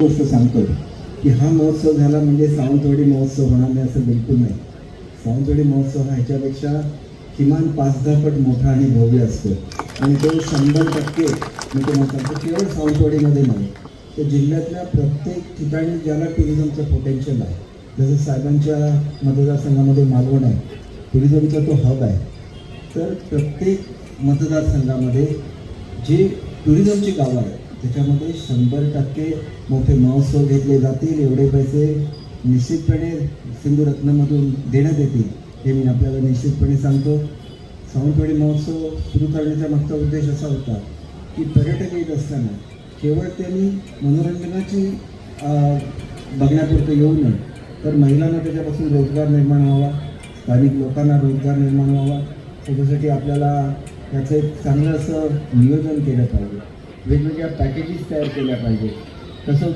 गोष्ट सांगतो की हा महोत्सव झाला म्हणजे सावंतवाडी महोत्सव होणार नाही असं बिलकुल नाही. सावंतवाडी महोत्सव हा ह्याच्यापेक्षा किमान पाच दहा पट मोठा आणि भव्य असतो. आणि तो शंभर टक्के मी तुम्हाला सांगतो केवळ सावंतवाडीमध्ये नाही तर जिल्ह्यातल्या प्रत्येक ठिकाणी ज्याला टुरिझमचं पोटेन्शियल आहे जसं साहेबांच्या मतदारसंघामध्ये मालवण आहे टुरिझमचा तो हब आहे तर प्रत्येक मतदारसंघामध्ये जे टुरिझमची गावं आहेत त्याच्यामध्ये शंभर टक्के मोठे महोत्सव घेतले जातील. एवढे पैसे निश्चितपणे सिंधुरत्नमधून देण्यात येतील हे मी आपल्याला निश्चितपणे सांगतो. सावंतवाडी महोत्सव सुरू करण्याचा मागचा उद्देश असा होता की पर्यटक येत असताना केवळ त्यांनी मनोरंजनाची बघण्यापुरतं येऊ नये तर महिलांना त्याच्यापासून रोजगार निर्माण व्हावा स्थानिक लोकांना रोजगार निर्माण व्हावा. त्याच्यासाठी आपल्याला याचं एक चांगलं असं नियोजन केलं पाहिजे. वेगवेगळ्या पॅकेजेस तयार केल्या पाहिजे तसं